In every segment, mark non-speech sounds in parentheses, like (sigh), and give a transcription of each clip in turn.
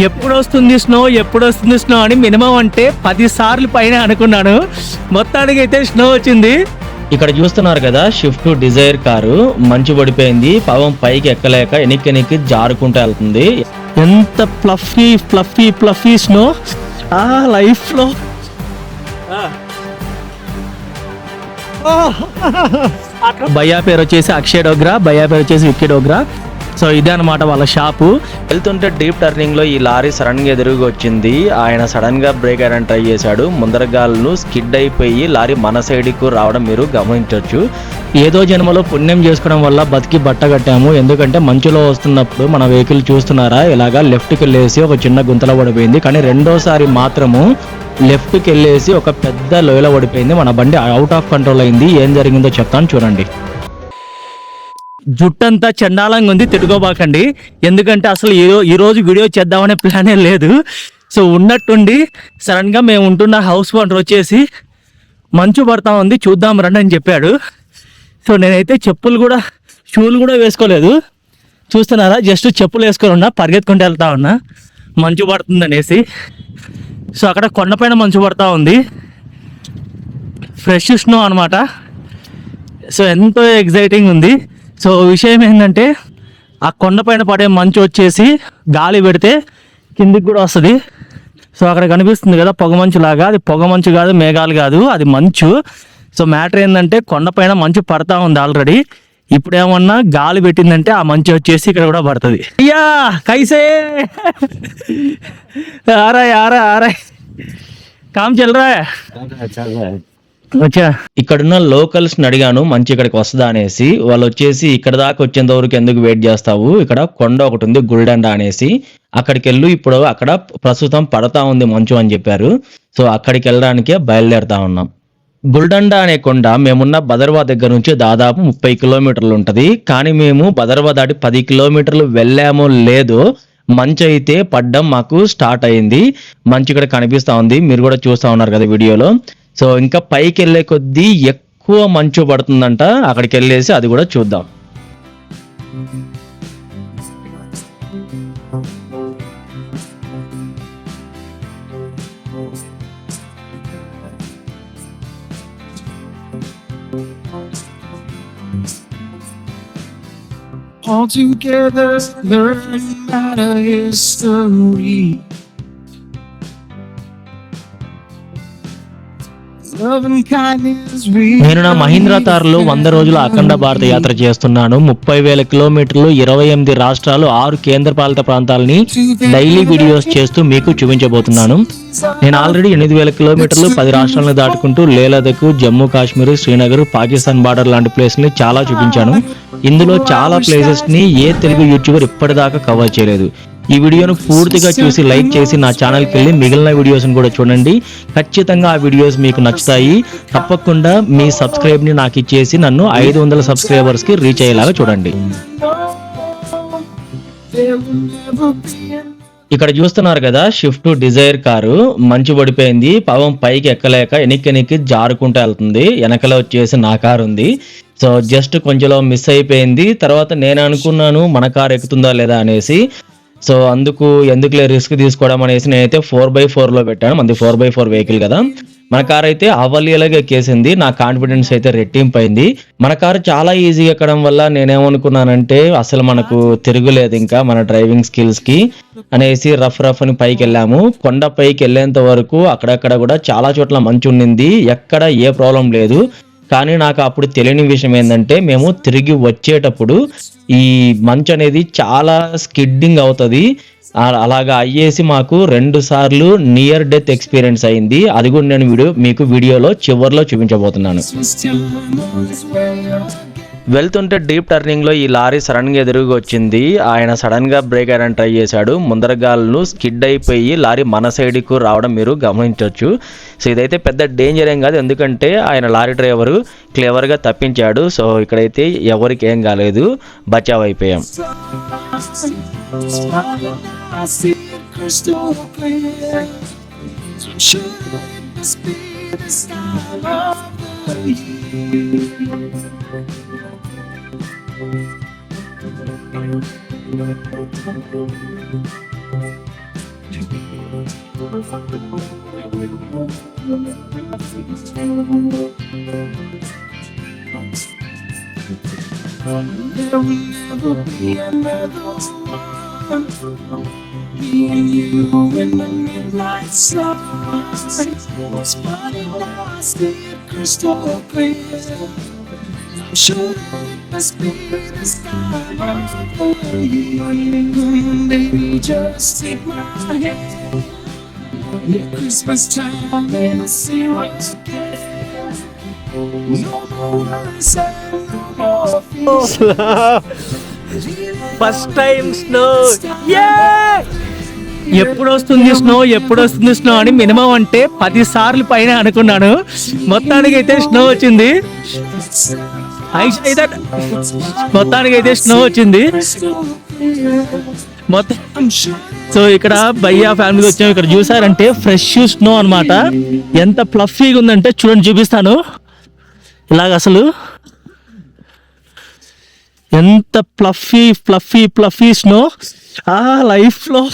ఎప్పుడు వస్తుంది స్నో ఎప్పుడు వస్తుంది స్నో అని మినిమం అంటే పది సార్లు పైన అనుకున్నాను. మొత్తానికి అయితే స్నో వచ్చింది. ఇక్కడ చూస్తున్నారు కదా షిఫ్ట్ డిజైర్ కారు మంచు పడిపోయింది. పాపం పైకి ఎక్కలేక ఎనిక్కి ఎనిక్కి జారుకుంటూ వెళ్తుంది. ఎంత ఫ్లఫీ ఫ్లఫీ ఫ్లఫీ స్నో ఆ లైఫ్లో భయ్యా పేరు వచ్చేసి అక్షయ్ డోగ్రా భయ్యా పేరు వచ్చేసి విక్కీ డోగ్రా. సో ఇదే అనమాట వాళ్ళ షాపు. వెళ్తుంటే డీప్ టర్నింగ్లో ఈ లారీ సడన్గా ఎదురుగా వచ్చింది. ఆయన సడన్గా బ్రేక్ అయ్యడానికి ట్రై చేశాడు. ముందరగాళ్ళు స్కిడ్ అయిపోయి లారీ మన సైడ్కు రావడం మీరు గమనించవచ్చు ఏదో జన్మలో పుణ్యం చేసుకోవడం వల్ల బతికి బట్ట కట్టాము. ఎందుకంటే మంచులో వస్తున్నప్పుడు మన వెహికల్ చూస్తున్నారా? ఇలాగా లెఫ్ట్కి వెళ్ళేసి ఒక చిన్న గుంతలో పడిపోయింది. కానీ రెండోసారి మాత్రము లెఫ్ట్కి వెళ్ళేసి ఒక పెద్ద లోయలో పడిపోయింది. మన బండి అవుట్ ఆఫ్ కంట్రోల్ అయింది. ఏం జరిగిందో చెప్తాను చూడండి. జుట్టంతా చండాలంగా ఉంది తిట్టుకోబాకండి. ఎందుకంటే అసలు ఈ ఈరోజు రోజు వీడియో చేద్దామనే ప్లానే లేదు. సో ఉన్నట్టుండి సడన్గా మేము ఉంటున్న హౌస్ ఓనర్ వచ్చేసి మంచు పడతా ఉంది చూద్దాం రండి అని చెప్పాడు. సో నేనైతే చెప్పులు కూడా షూలు కూడా వేసుకోలేదు. చూస్తున్నారా? జస్ట్ చెప్పులు వేసుకొని ఉన్నా పరిగెత్తుకుంటూ వెళ్తా ఉన్నా. మంచు పడుతుంది అనేసి. సో అక్కడ కొండపైన మంచు పడతా ఉంది. ఫ్రెష్ స్నో అనమాట సో ఎంతో ఎగ్జైటింగ్ ఉంది. సో విషయం ఏంటంటే ఆ కొండపైన పడే మంచు వచ్చేసి గాలి పెడితే కిందికి కూడా వస్తుంది. సో అక్కడ కనిపిస్తుంది కదా పొగ మంచు లాగా. అది పొగ మంచు కాదు మేఘాలు కాదు అది మంచు. సో మ్యాటర్ ఏంటంటే కొండపైన మంచు పడతా ఉంది ఆల్రెడీ. ఇప్పుడు ఏమన్నా గాలి పెట్టిందంటే ఆ మంచు వచ్చేసి ఇక్కడ కూడా పడుతుంది. అయ్యా కైసే! ఆరా ఆరా ఆరా కామ్ చల్ ఇక్కడున్న లోకల్స్ అడిగాను మంచి ఇక్కడికి వస్తుందా? అనేసి. వాళ్ళు వచ్చేసి ఇక్కడ దాకా వచ్చేంత వరకు ఎందుకు వెయిట్ చేస్తావు? ఇక్కడ కొండ ఒకటి ఉంది గుల్డండ అనేసి. అక్కడికి వెళ్ళు ఇప్పుడు అక్కడ ప్రస్తుతం పడతా ఉంది మంచు అని చెప్పారు. సో అక్కడికి వెళ్ళడానికే బయలుదేరుతా ఉన్నాం. గుల్డండ అనే కొండ మేమున్న బదర్వా దగ్గర నుంచి దాదాపు ముప్పై కిలోమీటర్లు ఉంటది. కానీ మేము బదర్వా దాటి పది కిలోమీటర్లు వెళ్ళామో లేదో మంచు అయితే పడ్డం మాకు స్టార్ట్ అయింది. మంచు ఇక్కడ కనిపిస్తా ఉంది. మీరు కూడా చూస్తా ఉన్నారు కదా వీడియోలో. సో ఇంకా పైకి వెళ్ళే కొద్దీ ఎక్కువ మంచు పడుతుందంట అక్కడికి వెళ్ళేసి అది కూడా చూద్దాం all together learning about a history. నేను నా మహీంద్రా తార్లో వంద రోజుల అఖండ భారత యాత్ర చేస్తున్నాను. ముప్పై వేల కిలోమీటర్లు ఇరవై ఎనిమిది రాష్ట్రాలు ఆరు కేంద్రపాలిత ప్రాంతాలని డైలీ వీడియోస్ చేస్తూ మీకు చూపించబోతున్నాను. నేను ఆల్రెడీ ఎనిమిది వేల కిలోమీటర్లు పది రాష్ట్రాలను దాటుకుంటూ లేలదకు జమ్మూ కాశ్మీర్ శ్రీనగర్ పాకిస్తాన్ బార్డర్ లాంటి ప్లేస్ని చాలా చూపించాను. ఇందులో చాలా ప్లేసెస్ని ఏ తెలుగు యూట్యూబర్ ఇప్పటిదాకా కవర్ చేయలేదు. ఈ వీడియోను పూర్తిగా చూసి లైక్ చేసి నా ఛానల్కి వెళ్ళి మిగిలిన వీడియోస్ని కూడా చూడండి. ఖచ్చితంగా ఆ వీడియోస్ మీకు నచ్చుతాయి. తప్పకుండా మీ సబ్స్క్రైబ్ని నాకు ఇచ్చేసి నన్ను ఐదు వందల సబ్స్క్రైబర్స్కి రీచ్ అయ్యేలాగా చూడండి. ఇక్కడ చూస్తున్నారు కదా షిఫ్ట్ డిజైర్ కారు. మంచు పడిపోయింది. పాపం పైకి ఎక్కలేక వెనక్కి వెనక్కి జారుకుంటూ వెళ్తుంది. వెనకలో వచ్చేసి నా కారు ఉంది. సో జస్ట్ కొంచెంలో మిస్ అయిపోయింది. తర్వాత నేను అనుకున్నాను మన కారు ఎక్కుతుందా లేదా అనేసి. సో అందుకు ఎందుకులే రిస్క్ తీసుకోవడం అనేసి నేనైతే ఫోర్ బై ఫోర్లో పెట్టాను. మనది ఫోర్ బై ఫోర్ వెహికల్ కదా. మన కార్ అయితే అవలీలగా ఎక్కేసింది. నా కాన్ఫిడెన్స్ అయితే రెట్టింపు అయింది మన కారు చాలా ఈజీగా ఎక్కడం వల్ల నేనేమనుకున్నానంటే అసలు మనకు తిరుగులేదు ఇంకా మన డ్రైవింగ్ స్కిల్స్కి అనేసి రఫ్ రఫ్ అని పైకి వెళ్ళాము కొండ పైకి వెళ్ళేంత వరకు అక్కడక్కడ కూడా చాలా చోట్ల మంచు ఉండింది. ఎక్కడ ఏ ప్రాబ్లం లేదు. కానీ నాకు అప్పుడు తెలియని విషయం ఏంటంటే మేము తిరిగి వచ్చేటప్పుడు ఈ మంచు అనేది చాలా స్కిడ్డింగ్ అవుతుంది. అలాగా అయ్యేసి మాకు రెండు సార్లు నియర్ డెత్ ఎక్స్పీరియన్స్ అయింది. అది కూడా నేను వీడియో మీకు వీడియోలో చివర్లో చూపించబోతున్నాను. వెళ్తుంటే డీప్ టర్నింగ్లో ఈ లారీ సడన్గా ఎదురుగా వచ్చింది. ఆయన సడన్గా బ్రేక్ అయ్యడానికి ట్రై చేశాడు. ముందరగాలను స్కిడ్ అయిపోయి లారీ మన సైడ్కు రావడం మీరు గమనించవచ్చు సో ఇదైతే పెద్ద డేంజర్ ఏం కాదు. ఎందుకంటే ఆయన లారీ డ్రైవరు క్లేవర్గా తప్పించాడు. సో ఇక్కడైతే ఎవరికి ఏం కాలేదు. బచావ్ అయిపోయాం. It should be the style of? There will never be another one. Me and you in the midnight. It's sleep crystal clear. I'm sure it must be the sky. Baby, just take my hand. Christmas time, and I see what you get. No more. (laughs) First time snow! Yay! ఎప్పుడు వస్తుంది snow ఎప్పుడు వస్తుంది snow అని minimum అంటే పది సార్లు పైన అనుకున్నాను. మొత్తానికి అయితే స్నో వచ్చింది. మొత్తానికి అయితే స్నో వచ్చింది. మొత్తం సో ఇక్కడ భయ్యా ఫ్యామిలీ వచ్చాం. ఇక్కడ చూసారంటే ఫ్రెష్ స్నో అన్నమాట. ఎంత ఫ్లఫీగా ఉందంటే చూడండి చూపిస్తాను. ఇలాగ అసలు. ఎంత ఫ్లఫీ ఫ్లఫీ ఫ్లఫీ స్నో ఆ లైఫ్లో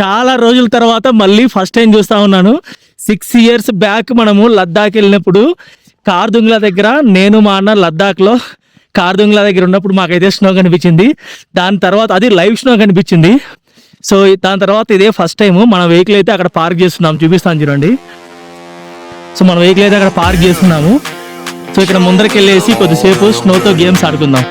చాలా రోజుల తర్వాత మళ్ళీ ఫస్ట్ టైం చూస్తా ఉన్నాను. సిక్స్ ఇయర్స్ బ్యాక్ మనము లద్దాఖ్ వెళ్ళినప్పుడు కార్దుంగ్లా దగ్గర నేను మా అన్న లద్దాఖ్లో కార్దుంగ్లా దగ్గర ఉన్నప్పుడు మాకైతే స్నో కనిపించింది. దాని తర్వాత అది లైవ్ స్నో కనిపించింది. సో దాని తర్వాత ఇదే ఫస్ట్ టైం మన వెహికల్ అయితే అక్కడ పార్క్ చేస్తున్నాం. చూపిస్తాను చూడండి. సో మన వెహికల్ అయితే అక్కడ పార్క్ చేస్తున్నాము. సో ఇక్కడ ముందరికి వెళ్ళేసి కొద్దిసేపు స్నోతో గేమ్స్ ఆడుకుందాం.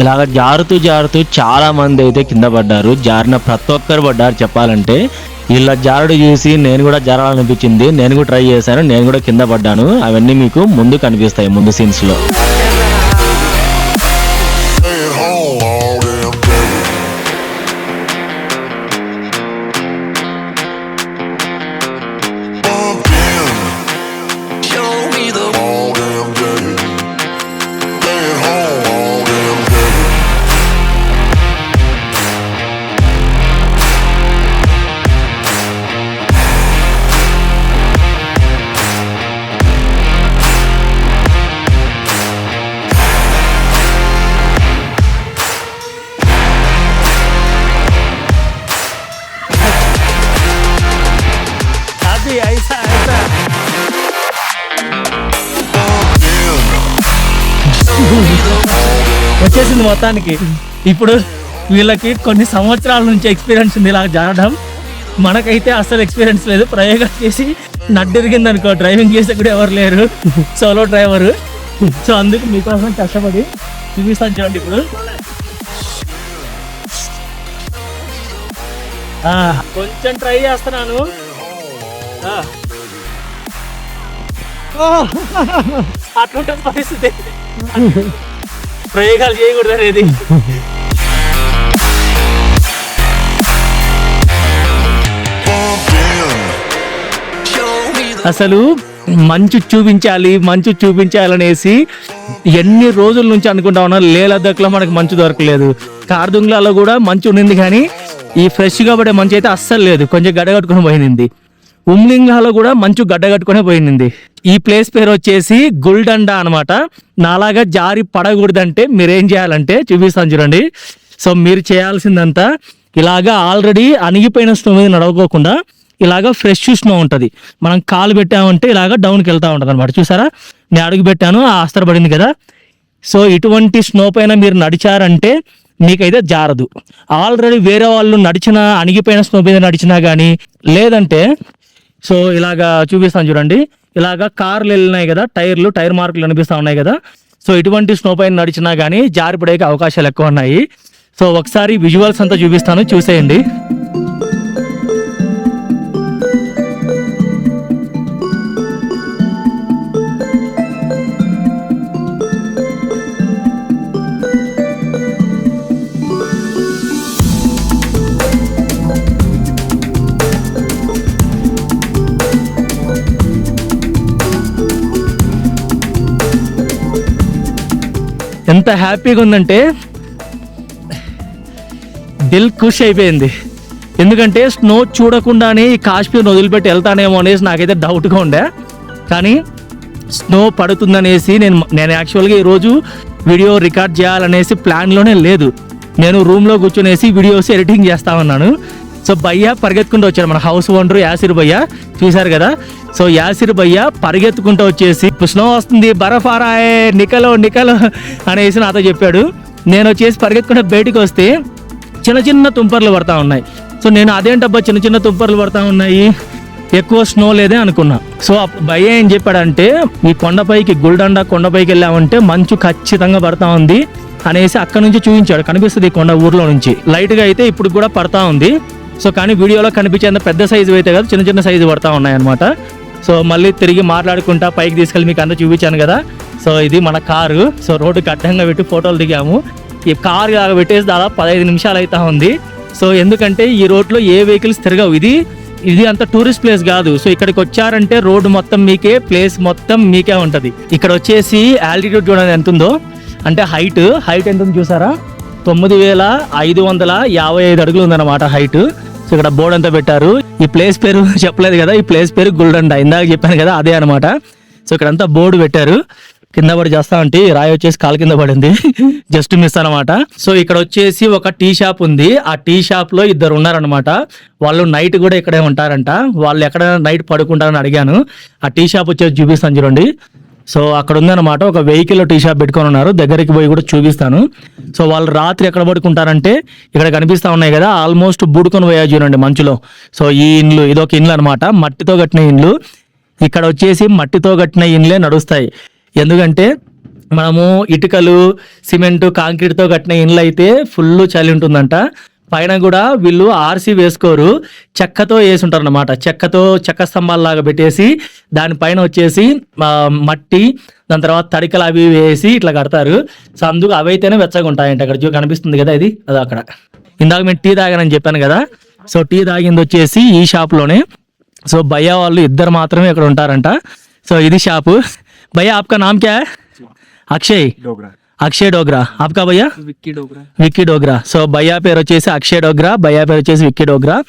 ఇలాగ జారుతూ జారుతూ చాలా మంది అయితే కింద పడ్డారు జారిన ప్రతి ఒక్కరు పడ్డారు చెప్పాలంటే. ఇలా జారుడు చూసి నేను కూడా జారాలనిపించింది నేను కూడా ట్రై చేశాను నేను కూడా కింద పడ్డాను. అవన్నీ మీకు ముందు కనిపిస్తాయి ముందు సీన్స్ మొత్తానికి ఇప్పుడు వీళ్ళకి కొన్ని సంవత్సరాల నుంచి ఎక్స్పీరియన్స్ ఉంది ఇలా జారడం. మనకైతే అసలు ఎక్స్పీరియన్స్ లేదు. ప్రయోగం చేసి నడ్డిరిగింది అనుకో డ్రైవింగ్ చేసే కూడా ఎవరు లేరు. సోలో డ్రైవర్ సో అందుకు మీకోసం కష్టపడి చూపిస్తాను చూడండి ఇప్పుడు. కొంచెం ట్రై చేస్తున్నాను. ఆ. పరిస్థితి. ప్రయోగాలు చేయకూడదు అనేది. అసలు మంచు చూపించాలి మంచు చూపించాలనేసి ఎన్ని రోజుల నుంచి అనుకుంటా ఉన్నా లే లద్దక్లో మనకు మంచు దొరకలేదు. కార్దుంగ్లాలో కూడా మంచు ఉండింది కానీ ఈ ఫ్రెష్గా పడే మంచు అయితే అస్సలు లేదు. కొంచెం గడగట్టుకుని పోయింది. ఉమ్లింగ్లాలో కూడా మంచు గడ్డగట్టుకునే పోయింది. ఈ ప్లేస్ పేరు వచ్చేసి గుల్డండా అనమాట నాలాగా జారి పడకూడదంటే మీరేం చేయాలంటే చూపిస్తాను చూడండి. సో మీరు చేయాల్సిందంతా ఇలాగా ఆల్రెడీ అణిగిపోయిన స్నో మీద నడవకోకుండా ఇలాగ ఫ్రెష్ స్నో ఉంటుంది. మనం కాలు పెట్టామంటే ఇలాగ డౌన్కి వెళ్తూ ఉంటుంది అనమాట చూసారా? నేను అడుగు పెట్టాను ఆ పడింది కదా. సో ఇటువంటి స్నో పైన మీరు నడిచారంటే మీకైతే జారదు. ఆల్రెడీ వేరే వాళ్ళు నడిచిన అణిగిపోయిన స్నో మీద నడిచినా కానీ లేదంటే సో ఇలాగా చూపిస్తాను చూడండి. ఇలాగా కార్లు వెళ్ళినాయి కదా టైర్లు టైర్ మార్కులు కనిపిస్తూ ఉన్నాయి కదా. సో ఇటువంటి స్నో పైన నడిచినా కానీ జారిపడే అవకాశాలు ఎక్కువ ఉన్నాయి. సో ఒకసారి విజువల్స్ అంతా చూపిస్తాను చూసేయండి. ఎంత హ్యాపీగా ఉందంటే దిల్ ఖుష్ అయిపోయింది. ఎందుకంటే స్నో చూడకుండానే ఈ కాశ్మీర్ని వదిలిపెట్టి వెళ్తానేమో అనేసి నాకైతే డౌట్గా ఉండే. కానీ స్నో పడుతుందనేసి నేను నేను యాక్చువల్గా ఈరోజు వీడియో రికార్డ్ చేయాలనేసి ప్లాన్లోనే లేదు. నేను రూమ్లో కూర్చునేసి వీడియోస్ ఎడిటింగ్ చేస్తామన్నాను సో భయ్య పరిగెత్తుకుంటూ వచ్చాడు మన హౌస్ ఓనర్ యాసిర్ భయ్య. చూశారు కదా? సో యాసిర్ భయ్య పరిగెత్తుకుంటూ వచ్చేసి స్నో వస్తుంది బరఫారాయే నికలో నికలో అనేసి నాతో చెప్పాడు. నేను వచ్చేసి పరిగెత్తుకుంటూ బయటికి వస్తే చిన్న చిన్న తుంపర్లు పడతా ఉన్నాయి. సో నేను అదేంటబ్బా చిన్న చిన్న తుంపర్లు పడతా ఉన్నాయి? ఎక్కువ స్నో లేదే అనుకున్నా. సో భయ ఏం చెప్పాడంటే ఈ కొండపైకి గుల్డండ కొండపైకి వెళ్ళామంటే మంచు ఖచ్చితంగా పడతా ఉంది అనేసి అక్కడ నుంచి చూపించాడు కనిపిస్తుంది ఈ కొండ ఊర్లో నుంచి. లైట్గా అయితే ఇప్పుడు కూడా పడతా ఉంది. సో కానీ వీడియోలో కనిపించేంత పెద్ద సైజు అయితే కాదు చిన్న చిన్న సైజు పడతా ఉన్నాయన్నమాట. సో మళ్ళీ తిరిగి మాట్లాడుకుంటా పైకి తీసుకెళ్ళి మీకు అంతా చూపించాను కదా. సో ఇది మన కారు. సో రోడ్డుకి అడ్డంగా పెట్టి ఫోటోలు దిగాము. ఈ కార్ పెట్టేసి దాదాపు పదహైదు నిమిషాలు అవుతా ఉంది. సో ఎందుకంటే ఈ రోడ్లో ఏ వెహికల్స్ తిరగవు. ఇది ఇది అంత టూరిస్ట్ ప్లేస్ కాదు. సో ఇక్కడికి వచ్చారంటే రోడ్డు మొత్తం మీకే ప్లేస్ మొత్తం మీకే ఉంటుంది. ఇక్కడ వచ్చేసి ఆల్టిట్యూడ్ చూడండి ఎంత ఉందో అంటే హైట్ హైట్ ఎంత ఉంది చూసారా? తొమ్మిది వేల ఐదు వందల యాభై ఐదు అడుగులు ఉందన్నమాట హైట్ సో ఇక్కడ బోర్డు అంతా పెట్టారు. ఈ ప్లేస్ పేరు (laughs) చెప్పలేదు కదా ఈ ప్లేస్ పేరు గుల్డండ ఇందాక చెప్పాను కదా అదే అనమాట సో ఇక్కడ అంతా బోర్డు పెట్టారు. కింద పడి చేస్తా అంటే రాయి వచ్చేసి కాలు కింద పడింది. (laughs) జస్ట్ మిస్ అన్నమాట. సో ఇక్కడ వచ్చేసి ఒక టీ షాప్ ఉంది. ఆ టీ షాప్లో ఇద్దరు ఉన్నారనమాట వాళ్ళు నైట్ కూడా ఇక్కడే ఉంటారంట. వాళ్ళు ఎక్కడ నైట్ పడుకుంటారని అడిగాను. ఆ టీ షాప్ వచ్చేసి చూపిస్తాను చూడండి. సో అక్కడ ఉందన్నమాట ఒక వెహికల్ టీ షాప్ పెట్టుకొని ఉన్నారు. దగ్గరికి పోయి కూడా చూపిస్తాను. సో వాళ్ళు రాత్రి ఎక్కడ పడుకుంటారంటే ఇక్కడ కనిపిస్తా ఉన్నాయి కదా ఆల్మోస్ట్ బూడుకొని పోయా చూడండి మంచులో. సో ఈ ఇండ్లు ఇదొక ఇండ్లు అనమాట మట్టితో కట్టిన ఇండ్లు. ఇక్కడ వచ్చేసి మట్టితో కట్టిన ఇండ్లే నడుస్తాయి. ఎందుకంటే మనము ఇటుకలు సిమెంట్ కాంక్రీట్తో కట్టిన ఇండ్లు అయితే ఫుల్ చలి ఉంటుందంట. పైన కూడా వీళ్ళు ఆర్సీ వేసుకోరు చెక్కతో వేసి ఉంటారు అనమాట చెక్కతో చెక్క స్తంభాలలాగా పెట్టేసి దానిపైన వచ్చేసి మట్టి దాని తర్వాత తడికలు అవి వేసి ఇట్లా కడతారు. సో అందుకు అవైతేనే వెచ్చగా ఉంటాయంట అక్కడ చూ కనిపిస్తుంది కదా ఇది? అది అక్కడ. ఇందాక మేము టీ తాగానని చెప్పాను కదా. సో టీ తాగింది వచ్చేసి ఈ షాప్లోనే. సో భయ్య వాళ్ళు ఇద్దరు మాత్రమే ఇక్కడ ఉంటారంట. సో ఇది షాపు. భయ్య ఆప్కా నామ్ క్యా? అక్షయ్. అక్షయ్ అక్షయ్ డోగ్రా. ఆప్కా భయ్యా? విక్కీ డోగ్రా. విక్కీ డోగ్రా. సో భయ్యా పేరు వచ్చేసి అక్షయ్ డోగ్రా. భయ్యా పేరు వచ్చేసి విక్కీ డోగ్రా.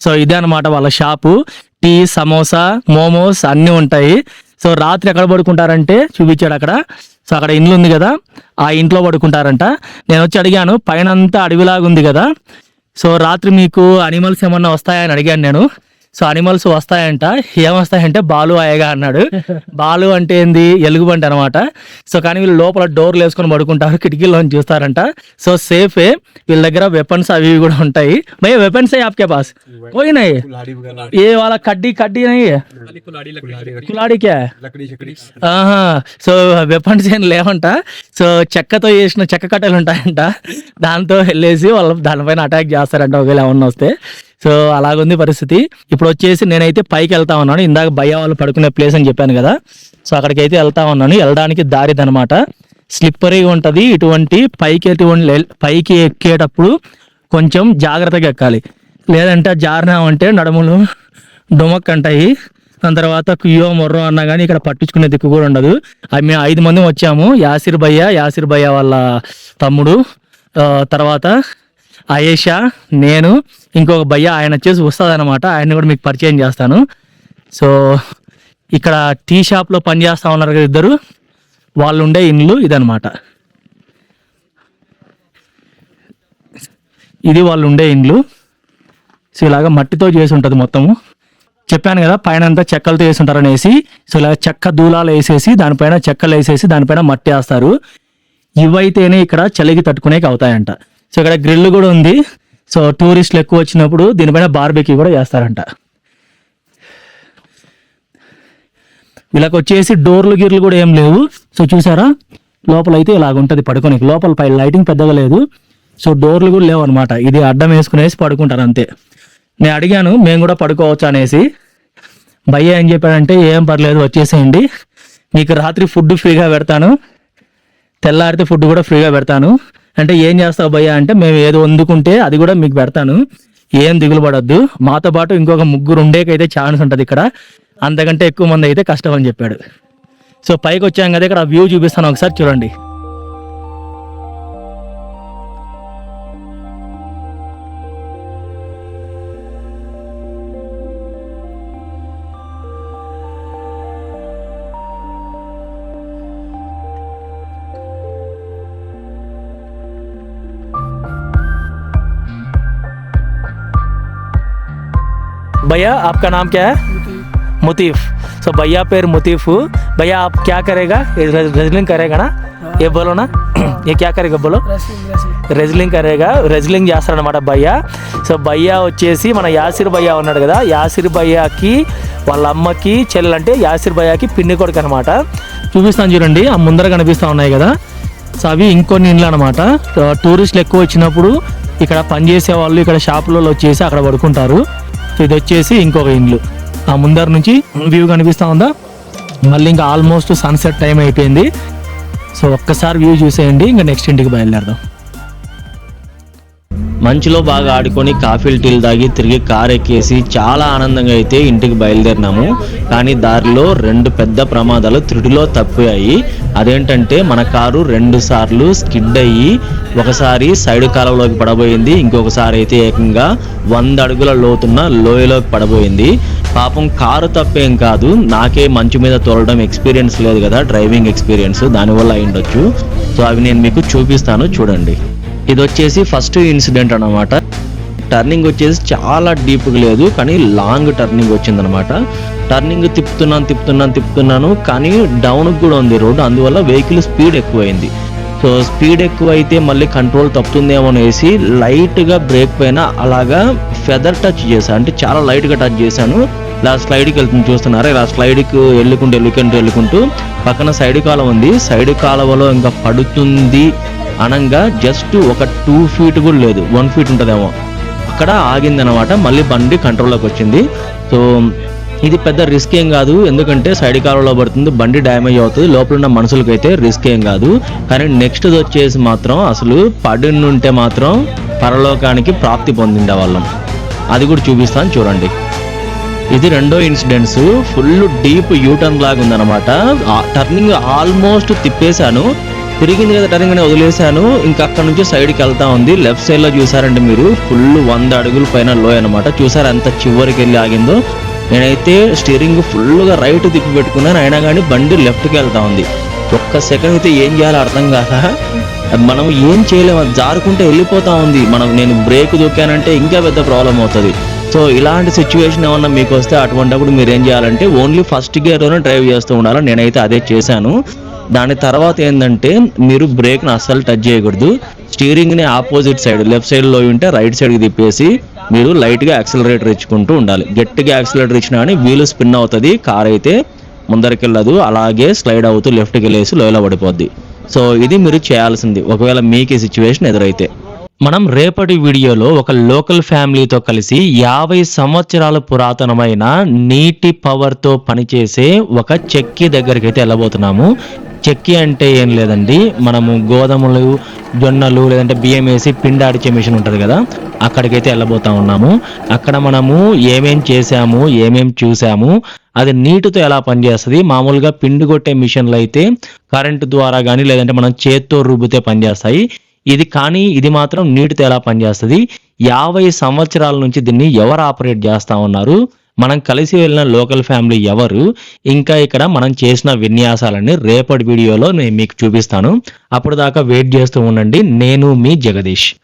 సో ఇదే అనమాట వాళ్ళ షాపు. టీ సమోసా మోమోస్ అన్నీ ఉంటాయి. సో రాత్రి ఎక్కడ పడుకుంటారంటే చూపించాడు అక్కడ. సో అక్కడ ఇండ్లు ఉంది కదా ఆ ఇంట్లో పడుకుంటారంట. నేను వచ్చి అడిగాను పైన అంతా అడవిలాగా ఉంది కదా. సో రాత్రి మీకు అనిమల్స్ ఏమన్నా వస్తాయని అడిగాను నేను. సో అనిమల్స్ వస్తాయంట ఏమొస్తాయంటే బాలు అయ్యగా అన్నాడు. (laughs) బాలు అంటే ఏంది? ఎలుగుబంటి అనమాట సో కానీ వీళ్ళు లోపల డోర్లు వేసుకొని పడుకుంటారు కిటికీలో చూస్తారంట. సో సేఫే వీళ్ళ దగ్గర వెపన్స్ అవి కూడా ఉంటాయి. భయ వెపన్స్ అయ్యి ఆప్కే పాస్? పోయినాయి. ఏ వాళ్ళ కడ్డీ కడ్డీ కులాడికే. ఆహా. సో వెపన్స్ ఏం లేవంట. సో చెక్కతో చేసిన చెక్క కట్టెలు ఉంటాయంట. దాంతో వెళ్ళేసి వాళ్ళు దానిపైన అటాక్ చేస్తారంట ఒకవేళ ఏమన్నా వస్తే. సో అలాగుంది పరిస్థితి. ఇప్పుడు వచ్చేసి నేనైతే పైకి వెళ్తా ఉన్నాను. ఇందాక భయ్య వాళ్ళు పడుకునే ప్లేస్ అని చెప్పాను కదా. సో అక్కడికి అయితే వెళ్తా ఉన్నాను. వెళ్ళడానికి దారిదనమాట. స్లిప్పరీగా ఉంటుంది. ఇటువంటి పైకి ఎటువంటి పైకి ఎక్కేటప్పుడు కొంచెం జాగ్రత్తగా ఎక్కాలి. లేదంటే జారినామంటే నడుములు డొమక్ అంటాయి దాని తర్వాత కుయ్యో మొర్రో అన్నా కానీ ఇక్కడ పట్టించుకునే దిక్కు కూడా ఉండదు. అవి మేము ఐదు మంది వచ్చాము. యాసిర్ భయ్య యాసిర్ భయ్య వాళ్ళ తమ్ముడు. తర్వాత అయేషా నేను ఇంకొక భయ్య ఆయన వచ్చేసి వస్తుంది అనమాట ఆయన కూడా మీకు పరిచయం చేస్తాను. సో ఇక్కడ టీ షాప్లో పని చేస్తా ఉన్నారు కదా ఇద్దరు. వాళ్ళు ఉండే ఇండ్లు ఇదనమాట ఇది వాళ్ళు ఉండే ఇండ్లు. సో ఇలాగ మట్టితో చేసి ఉంటుంది మొత్తము. చెప్పాను కదా పైన అంతా చెక్కలతో వేసి ఉంటారు అనేసి సో ఇలా చెక్క దూలాలు వేసేసి దానిపైన చెక్కలు వేసేసి దానిపైన మట్టి వేస్తారు. ఇవైతేనే ఇక్కడ చలికి తట్టుకునేకి అవుతాయంట. సో ఇక్కడ గ్రిల్ కూడా ఉంది. సో టూరిస్టులు ఎక్కువ వచ్చినప్పుడు దీనిపైన బార్బెక్యూ కూడా చేస్తారంట. వీళ్ళకి వచ్చేసి డోర్లు గిర్లు కూడా ఏం లేవు. సో చూసారా? లోపల అయితే ఇలాగ ఉంటుంది పడుకోనికి. లోపల పై లైటింగ్ పెద్దగా లేదు. సో డోర్లు కూడా లేవు అనమాట ఇది అడ్డం వేసుకునేసి పడుకుంటారు అంతే. నేను అడిగాను మేము కూడా పడుకోవచ్చు? అనేసి. భయ్య ఏం చెప్పాడంటే ఏం పర్లేదు వచ్చేసేయండి. మీకు రాత్రి ఫుడ్ ఫ్రీగా పెడతాను. తెల్లారితే ఫుడ్ కూడా ఫ్రీగా పెడతాను. అంటే ఏం చేస్తావు భయ్య అంటే మేము ఏదో వండుకుంటే అది కూడా మీకు పెడతాను. ఏం దిగులు పడద్దు. మాతో పాటు ఇంకొక ముగ్గురు ఉండేకైతే ఛాన్స్ ఉంటుంది ఇక్కడ. అంతకంటే ఎక్కువ మంది అయితే కష్టం అని చెప్పాడు. సో పైకి వచ్చాం కదా ఇక్కడ వ్యూ చూపిస్తాను ఒకసారి చూడండి. भैया आपका नाम क्या है मुतीफ सो भैया పేరు ముతీఫ్ भैया आप क्या करेगा रेजलिंग करेगा ना ये बोलो ना (clears throat) ये क्या करेगा बोलो రెజ్లింగ్ కరేగా రెజ్లింగ్ చేస్తారనమాట భయ్య సో భయ్య వచ్చేసి మన యాసిర్ భయ్య ఉన్నాడు కదా యాసిర్ భయ్యకి వాళ్ళ అమ్మకి చెల్లెలంటే యాసిర్ భయ్యకి పిన్ని కొడుకు అనమాట చూపిస్తాను చూడండి ఆ ముందర కనిపిస్తూ ఉన్నాయి కదా సో అవి ఇంకొన్ని ఇండ్లు అనమాట టూరిస్టులు ఎక్కువ వచ్చినప్పుడు ఇక్కడ పనిచేసే వాళ్ళు ఇక్కడ షాపులలో వచ్చేసి అక్కడ పడుకుంటారు సో ఇది వచ్చేసి ఇంకొక ఇండ్లు. ఆ ముందర నుంచి వ్యూ కనిపిస్తూ ఉందా? మళ్ళీ ఇంకా ఆల్మోస్ట్ సన్సెట్ టైం అయిపోయింది. సో ఒక్కసారి వ్యూ చూసేయండి ఇంకా నెక్స్ట్ ఇంటికి బయలుదేరదాం. మంచులో బాగా ఆడుకొని కాఫీలు టీలు తాగి తిరిగి కార్ ఎక్కేసి చాలా ఆనందంగా అయితే ఇంటికి బయలుదేరినాము. కానీ దారిలో రెండు పెద్ద ప్రమాదాలు త్రుటిలో తప్పాయి. అదేంటంటే మన కారు రెండు సార్లు స్కిడ్ అయ్యి ఒకసారి సైడ్ కాలంలోకి పడబోయింది. ఇంకొకసారి అయితే ఏకంగా వంద అడుగుల లోతున్న లోయలోకి పడబోయింది. పాపం కారు తప్పేం కాదు. నాకే మంచు మీద తోలడం ఎక్స్పీరియన్స్ లేదు కదా డ్రైవింగ్ ఎక్స్పీరియన్స్. దానివల్ల అయి ఉండొచ్చు సో అవి నేను మీకు చూపిస్తాను. చూడండి. ఇది వచ్చేసి ఫస్ట్ ఇన్సిడెంట్ అన్నమాట. టర్నింగ్ వచ్చేసి చాలా డీప్గా లేదు కానీ లాంగ్ టర్నింగ్ వచ్చిందనమాట టర్నింగ్ తిప్పుతున్నాను తిప్పుతున్నాను తిప్పుతున్నాను కానీ డౌన్ కూడా ఉంది రోడ్డు అందువల్ల వెహికల్ స్పీడ్ ఎక్కువైంది. సో స్పీడ్ ఎక్కువ అయితే మళ్ళీ కంట్రోల్ తప్పుతుందేమో అనేసి లైట్గా బ్రేక్ పైన అలాగా ఫెదర్ టచ్ చేశాను అంటే చాలా లైట్గా టచ్ చేశాను. ఇలా స్లైడ్కి వెళ్తుంది చూస్తున్నారా? ఇలా స్లైడ్కి వెళ్ళుకుంటూ వెళ్ళుకుంటూ వెళ్ళుకుంటూ పక్కన సైడ్ కాలువ ఉంది. సైడ్ కాలువలో ఇంకా పడుతుంది. అనంగా జస్ట్ ఒక టూ ఫీట్ కూడా లేదు. వన్ ఫీట్ ఉంటుందేమో. అక్కడ ఆగింది అనమాట మళ్ళీ బండి కంట్రోల్లోకి వచ్చింది. సో ఇది పెద్ద రిస్క్ ఏం కాదు. ఎందుకంటే సైడ్ కాలంలో పడుతుంది. బండి డ్యామేజ్ అవుతుంది. లోపల ఉన్న మనుషులకైతే రిస్క్ ఏం కాదు. కానీ నెక్స్ట్ వచ్చేసి మాత్రం అసలు పడి మాత్రం పరలోకానికి ప్రాప్తి పొందిండే వాళ్ళం. అది కూడా చూపిస్తాను. చూడండి. ఇది రెండో ఇన్సిడెంట్స్ ఫుల్ డీప్ యూటర్న్ లాగా ఉందన్నమాట. టర్నింగ్ ఆల్మోస్ట్ తిప్పేశాను. తిరిగింది కదా టర్నింగ్ అని వదిలేశాను. ఇంకా అక్కడ నుంచి సైడ్కి వెళ్తా ఉంది. లెఫ్ట్ సైడ్లో చూసారంటే మీరు. ఫుల్ వంద అడుగుల పైన లో అనమాట చూసారు ఎంత చివరికి వెళ్ళి ఆగిందో? నేనైతే స్టీరింగ్ ఫుల్గా రైట్ తిప్పి పెట్టుకున్నాను. అయినా కానీ బండి లెఫ్ట్కి వెళ్తా ఉంది. ఒక్క సెకండ్ అయితే ఏం చేయాలో అర్థం కాక మనం ఏం చేయలేము జారుకుంటే వెళ్ళిపోతా ఉంది. మనం నేను బ్రేక్ దొక్కానంటే ఇంకా పెద్ద ప్రాబ్లం అవుతుంది. సో ఇలాంటి సిచ్యువేషన్ ఏమన్నా మీకు వస్తే అటువంటిప్పుడు మీరు ఏం చేయాలంటే ఓన్లీ ఫస్ట్ గేర్లోనే డ్రైవ్ చేస్తూ ఉండాలి నేనైతే అదే చేశాను. దాని తర్వాత ఏంటంటే మీరు బ్రేక్ని అస్సలు టచ్ చేయకూడదు. స్టీరింగ్ని ఆపోజిట్ సైడ్ లెఫ్ట్ సైడ్లో ఉంటే రైట్ సైడ్కి తిప్పేసి మీరు లైట్గా యాక్సిలరేటర్ ఇచ్చుకుంటూ ఉండాలి. గట్టిగా యాక్సిలరేటర్ ఇచ్చినా కానీ వీలు స్పిన్ అవుతుంది కార్ అయితే ముందరికి వెళ్ళదు అలాగే స్లైడ్ అవుతూ లెఫ్ట్కి వెళ్ళేసి లోయలో పడిపోద్ది. సో ఇది మీరు చేయాల్సింది. ఒకవేళ మీకు ఈ సిచ్యువేషన్ ఎదురైతే. మనం రేపటి వీడియోలో ఒక లోకల్ ఫ్యామిలీతో కలిసి యాభై సంవత్సరాల పురాతనమైన నీటి పవర్తో పనిచేసే ఒక చెక్కి దగ్గరికి అయితే వెళ్ళబోతున్నాము. చెక్కి అంటే ఏం లేదండి. మనము గోధుమలు జొన్నలు లేదంటే బియ్యం వేసి పిండి ఆడిచే మిషన్ ఉంటుంది కదా అక్కడికైతే వెళ్ళబోతా ఉన్నాము. అక్కడ మనము ఏమేం చేసాము ఏమేం చూసాము అది నీటితో ఎలా పనిచేస్తుంది మామూలుగా పిండి కొట్టే మిషన్లు అయితే కరెంటు ద్వారా కానీ లేదంటే మనం చేత్తో రుబ్బితే పనిచేస్తాయి. ఇది కానీ ఇది మాత్రం నీటితో ఎలా పనిచేస్తుంది యాభై సంవత్సరాల నుంచి దీన్ని ఎవరు ఆపరేట్ చేస్తా ఉన్నారు మనం కలిసి వెళ్ళిన లోకల్ ఫ్యామిలీ ఎవరు ఇంకా ఇక్కడ మనం చేసిన విన్యాసాలని రేపటి వీడియోలో నేను మీకు చూపిస్తాను. అప్పుడు దాకా వెయిట్ చేస్తూ ఉండండి. నేను మీ జగదీష్.